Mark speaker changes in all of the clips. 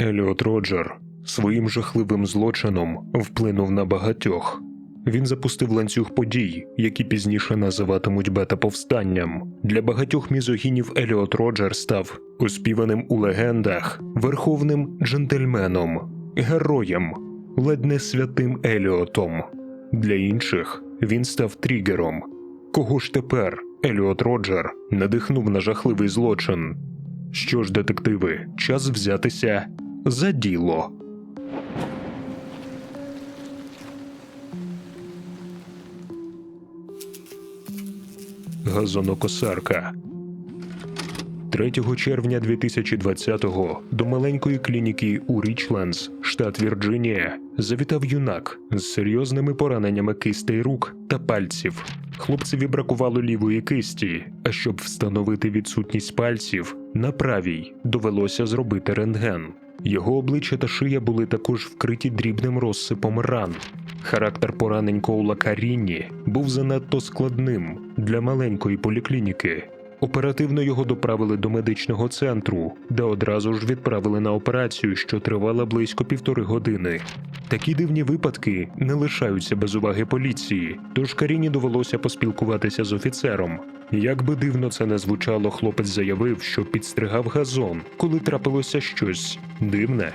Speaker 1: Еліот Роджер своїм жахливим злочином вплинув на багатьох. Він запустив ланцюг подій, які пізніше називатимуть бета-повстанням. Для багатьох мізогінів Еліот Роджер став оспіваним у легендах, верховним джентльменом, героєм, ледь не святим Еліотом. Для інших він став тригером. Кого ж тепер Еліот Роджер надихнув на жахливий злочин? Що ж, детективи, час взятися за діло. Газонокосарка 3 червня 2020-го до маленької клініки у Річлендс, штат Вірджинія, завітав юнак з серйозними пораненнями кистей рук та пальців. Хлопцеві бракувало лівої кисті, а щоб встановити відсутність пальців, на правій довелося зробити рентген. Його обличчя та шия були також вкриті дрібним розсипом ран. Характер поранень Коула Каріні був занадто складним для маленької поліклініки. Оперативно його доправили до медичного центру, де одразу ж відправили на операцію, що тривала близько півтори години. Такі дивні випадки не лишаються без уваги поліції, тож Каріні довелося поспілкуватися з офіцером. Як би дивно це не звучало, хлопець заявив, що підстригав газон, коли трапилося щось дивне.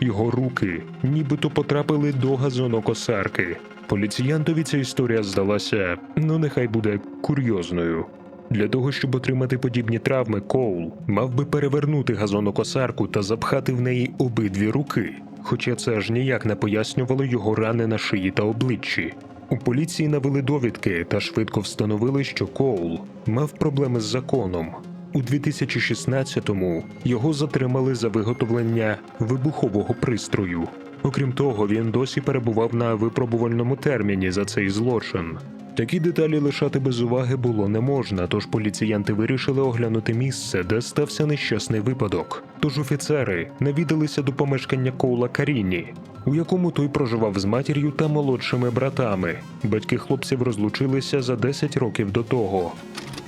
Speaker 1: Його руки нібито потрапили до газонокосарки. Поліціянтові ця історія здалася, ну нехай буде курйозною. Для того, щоб отримати подібні травми, Коул мав би перевернути газонокосарку та запхати в неї обидві руки. Хоча це аж ніяк не пояснювало його рани на шиї та обличчі. У поліції навели довідки та швидко встановили, що Коул мав проблеми з законом. У 2016-му його затримали за виготовлення вибухового пристрою. Окрім того, він досі перебував на випробувальному терміні за цей злочин. Такі деталі лишати без уваги було не можна, тож поліціянти вирішили оглянути місце, де стався нещасний випадок. Тож офіцери навідалися до помешкання Коула Каріні, у якому той проживав з матір'ю та молодшими братами. Батьки хлопців розлучилися за 10 років до того.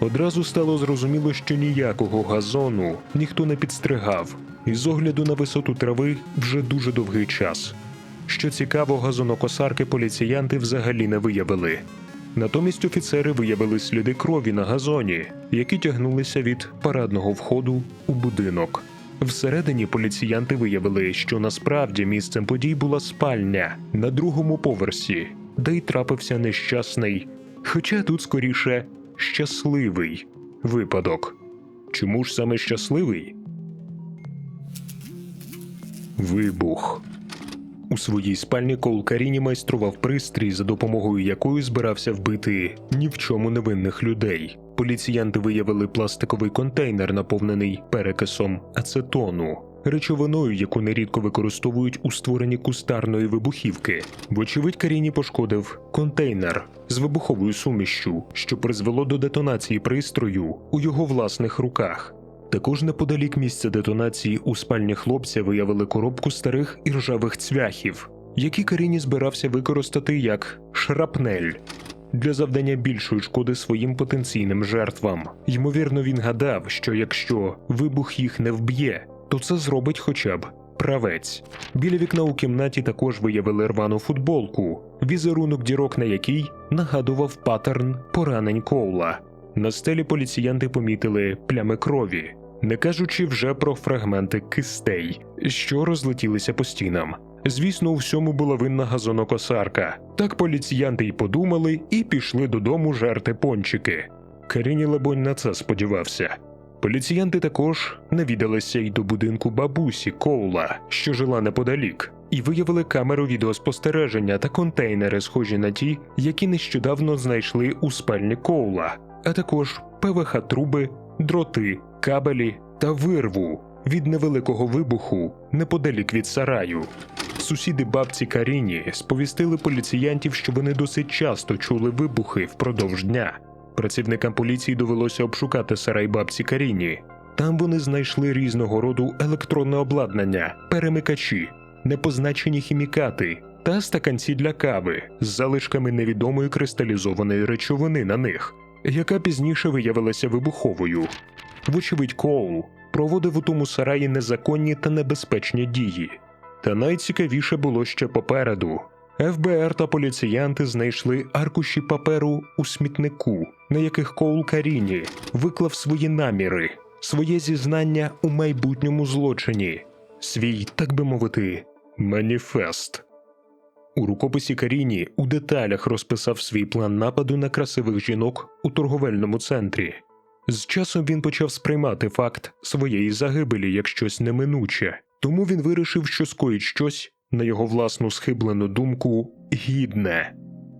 Speaker 1: Одразу стало зрозуміло, що ніякого газону ніхто не підстригав, і з огляду на висоту трави вже дуже довгий час. Що цікаво, газонокосарки поліціянти взагалі не виявили. Натомість офіцери виявили сліди крові на газоні, які тягнулися від парадного входу у будинок. Всередині поліціянти виявили, що насправді місцем подій була спальня на другому поверсі, де й трапився нещасний, хоча тут скоріше щасливий випадок. Чому ж саме щасливий? Вибух. У своїй спальні Кол Каріні майстрував пристрій, за допомогою якої збирався вбити ні в чому невинних людей. Поліціянти виявили пластиковий контейнер, наповнений перекисом ацетону, речовиною, яку нерідко використовують у створенні кустарної вибухівки. Вочевидь, Каріні пошкодив контейнер з вибуховою сумішчю, що призвело до детонації пристрою у його власних руках. Також неподалік місця детонації у спальні хлопця виявили коробку старих іржавих цвяхів, які Каріні збирався використати як шрапнель для завдання більшої шкоди своїм потенційним жертвам. Ймовірно, він гадав, що якщо вибух їх не вб'є, то це зробить хоча б правець. Біля вікна у кімнаті також виявили рвану футболку, візерунок дірок на якій нагадував паттерн поранень Коула. На стелі поліціянти помітили плями крові, не кажучи вже про фрагменти кистей, що розлетілися по стінам. Звісно, у всьому була винна газонокосарка. Так поліціянти й подумали і пішли додому жерти пончики. Каріні, лебонь, на це сподівався. Поліціянти також навідалися й до будинку бабусі Коула, що жила неподалік, і виявили камеру відеоспостереження та контейнери, схожі на ті, які нещодавно знайшли у спальні Коула, а також ПВХ труби, дроти, кабелі та вирву від невеликого вибуху неподалік від сараю. Сусіди бабці Каріні сповістили поліціянтів, що вони досить часто чули вибухи впродовж дня. Працівникам поліції довелося обшукати сарай бабці Каріні. Там вони знайшли різного роду електронне обладнання, перемикачі, непозначені хімікати та стаканці для кави з залишками невідомої кристалізованої речовини на них, яка пізніше виявилася вибуховою. Вочевидь, Коул проводив у тому сараї незаконні та небезпечні дії. Та найцікавіше було ще попереду. ФБР та поліціянти знайшли аркуші паперу у смітнику, на яких Коул Каріні виклав свої наміри, своє зізнання у майбутньому злочині, свій, так би мовити, маніфест. У рукописі Каріні у деталях розписав свій план нападу на красивих жінок у торговельному центрі. З часом він почав сприймати факт своєї загибелі як щось неминуче, тому він вирішив, що скоїть щось, на його власну схиблену думку, гідне.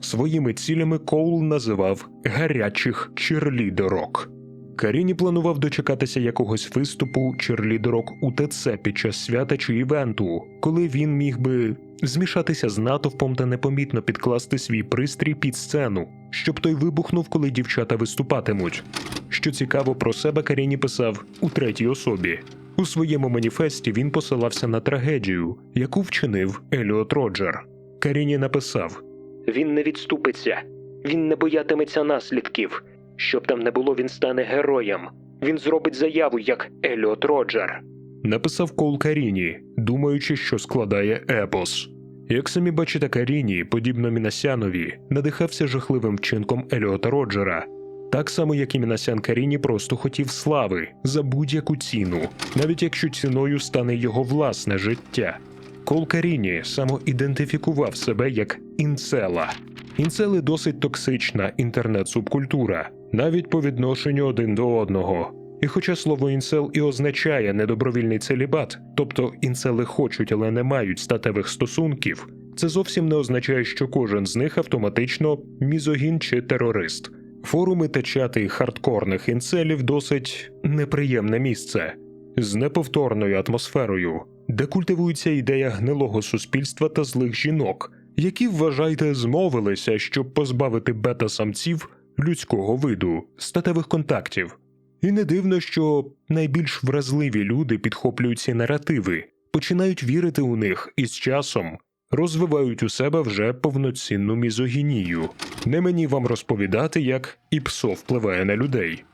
Speaker 1: Своїми цілями Коул називав гарячих черлідерок. Каріні планував дочекатися якогось виступу черлідерок у ТЦ під час свята чи івенту, коли він міг би змішатися з натовпом та непомітно підкласти свій пристрій під сцену, щоб той вибухнув, коли дівчата виступатимуть. Що цікаво про себе Каріні писав у третій особі. У своєму маніфесті він посилався на трагедію, яку вчинив Еліот Роджер. Каріні написав: Він не відступиться, він не боятиметься наслідків. Щоб там не було, він стане героєм. Він зробить заяву як Еліот Роджер. Написав Кол Каріні, думаючи, що складає епос. Як самі бачите, Каріні, подібно Мінасянові, надихався жахливим вчинком Еліота Роджера. Так само, як і Мінасян Каріні просто хотів слави за будь-яку ціну, навіть якщо ціною стане його власне життя. Кол Каріні самоідентифікував себе як інцела. Інцели досить токсична інтернет-субкультура, навіть по відношенню один до одного. І хоча слово інцел і означає недобровільний целібат, тобто інцели хочуть, але не мають статевих стосунків, це зовсім не означає, що кожен з них автоматично мізогін чи терорист. Форуми та чати хардкорних інцелів досить неприємне місце з неповторною атмосферою, де культивується ідея гнилого суспільства та злих жінок, які, вважайте, змовилися, щоб позбавити бета-самців людського виду, статевих контактів. І не дивно, що найбільш вразливі люди підхоплюють ці наративи, починають вірити у них і з часом розвивають у себе вже повноцінну мізогінію. Не мені вам розповідати, як і псо впливає на людей.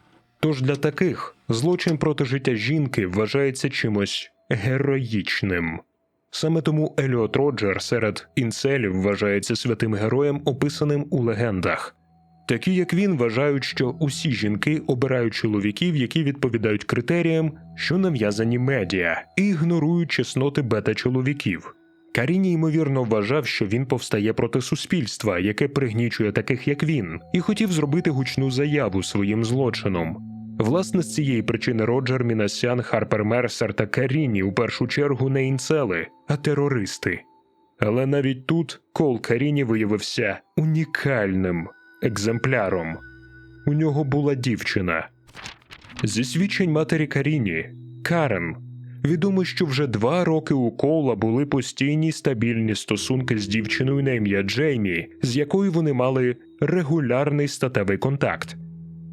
Speaker 1: Тож для таких злочин проти життя жінки вважається чимось героїчним. Саме тому Еліот Роджер серед інцелів вважається святим героєм, описаним у легендах. Такі, як він, вважають, що усі жінки обирають чоловіків, які відповідають критеріям, що нав'язані медіа, і ігнорують чесноти бета-чоловіків. Каріні ймовірно вважав, що він повстає проти суспільства, яке пригнічує таких, як він, і хотів зробити гучну заяву своїм злочином. Власне, з цієї причини Роджер Мінасян, Харпер Мерсер та Каріні у першу чергу не інцели, а терористи. Але навіть тут Кол Каріні виявився унікальним екземпляром. У нього була дівчина. Зі свідчень матері Каріні Карен. Відомо, що вже два роки у Кола були постійні стабільні стосунки з дівчиною на ім'я Джеймі, з якою вони мали регулярний статевий контакт.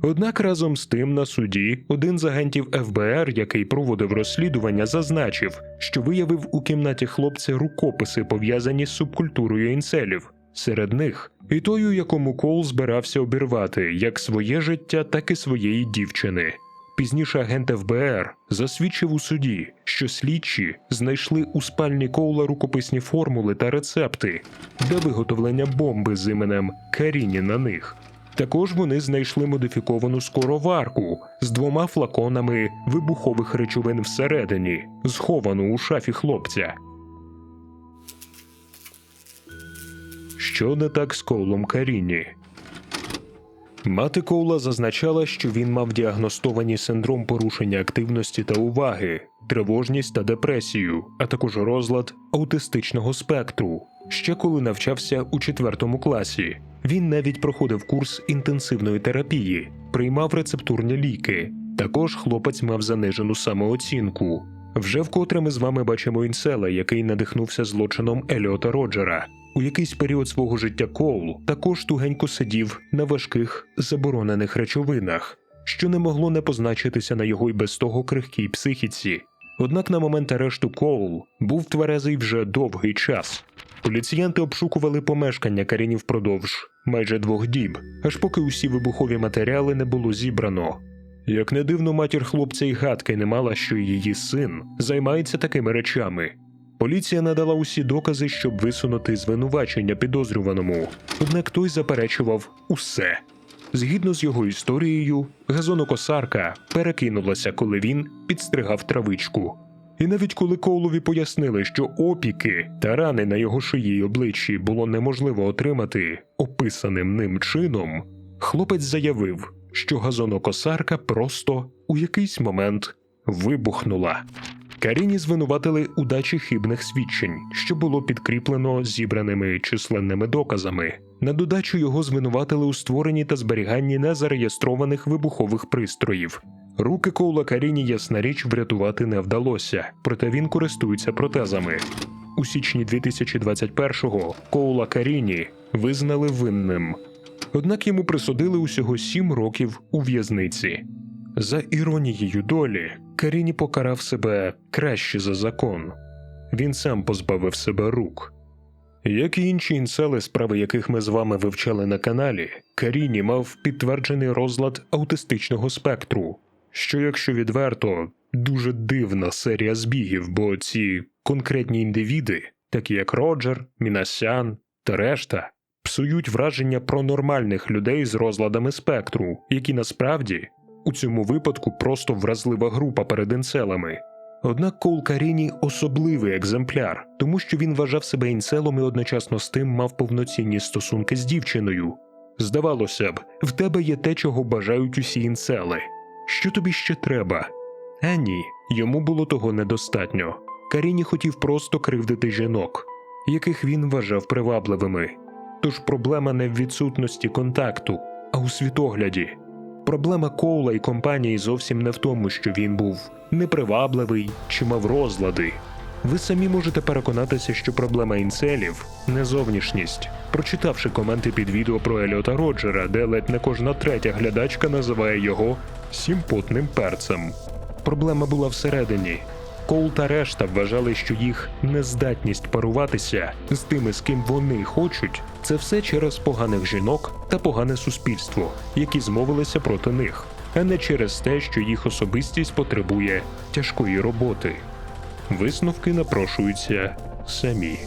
Speaker 1: Однак разом з тим на суді один з агентів ФБР, який проводив розслідування, зазначив, що виявив у кімнаті хлопця рукописи, пов'язані з субкультурою інцелів. Серед них і той, у якому Кол збирався обірвати як своє життя, так і своєї дівчини. Пізніше агент ФБР засвідчив у суді, що слідчі знайшли у спальні Коула рукописні формули та рецепти для виготовлення бомби з іменем Каріні на них. Також вони знайшли модифіковану скороварку з двома флаконами вибухових речовин всередині, сховану у шафі хлопця. Що не так з Коулом Каріні? Мати Коула зазначала, що він мав діагностовані синдром порушення активності та уваги, тривожність та депресію, а також розлад аутистичного спектру. Ще коли навчався у четвертому класі. Він навіть проходив курс інтенсивної терапії, приймав рецептурні ліки. Також хлопець мав занижену самооцінку. Вже вкотре ми з вами бачимо інсела, який надихнувся злочином Еліота Роджера. У якийсь період свого життя Коул також тугенько сидів на важких заборонених речовинах, що не могло не позначитися на його й без того крихкій психіці. Однак на момент арешту Коул був тверезий вже довгий час. Поліціянти обшукували помешкання Каріні впродовж майже двох діб, аж поки усі вибухові матеріали не було зібрано. Як не дивно, матір хлопця й гадки не мала, що її син займається такими речами. Поліція надала усі докази, щоб висунути звинувачення підозрюваному, однак той заперечував усе. Згідно з його історією, газонокосарка перекинулася, коли він підстригав травичку. І навіть коли Коулові пояснили, що опіки та рани на його шиї й обличчі було неможливо отримати описаним ним чином, хлопець заявив, що газонокосарка просто у якийсь момент вибухнула. Каріні звинуватили у дачі хибних свідчень, що було підкріплено зібраними численними доказами. На додачу його звинуватили у створенні та зберіганні незареєстрованих вибухових пристроїв. Руки Коула Каріні, ясна річ, врятувати не вдалося, проте він користується протезами. У січні 2021-го Коула Каріні визнали винним. Однак йому присудили усього сім років у в'язниці. За іронією долі, Каріні покарав себе краще за закон. Він сам позбавив себе рук. Як і інші інсели, справи яких ми з вами вивчали на каналі, Каріні мав підтверджений розлад аутистичного спектру, що, якщо відверто, дуже дивна серія збігів, бо ці конкретні індивіди, такі як Роджер, Мінасян та решта, псують враження про нормальних людей з розладами спектру, які насправді у цьому випадку просто вразлива група перед інцелами. Однак Коул Каріні особливий екземпляр, тому що він вважав себе інцелом і одночасно з тим мав повноцінні стосунки з дівчиною. Здавалося б, в тебе є те, чого бажають усі інцели. Що тобі ще треба? А ні, йому було того недостатньо. Каріні хотів просто кривдити жінок, яких він вважав привабливими. Тож проблема не в відсутності контакту, а у світогляді. Проблема Коула і компанії зовсім не в тому, що він був непривабливий чи мав розлади. Ви самі можете переконатися, що проблема інцелів не зовнішність, прочитавши коменти під відео про Еліота Роджера, де ледь не кожна третя глядачка називає його сімпотним перцем. Проблема була всередині. Коул та решта вважали, що їх нездатність паруватися з тими, з ким вони хочуть, це все через поганих жінок та погане суспільство, які змовилися проти них, а не через те, що їх особистість потребує тяжкої роботи. Висновки напрошуються самі.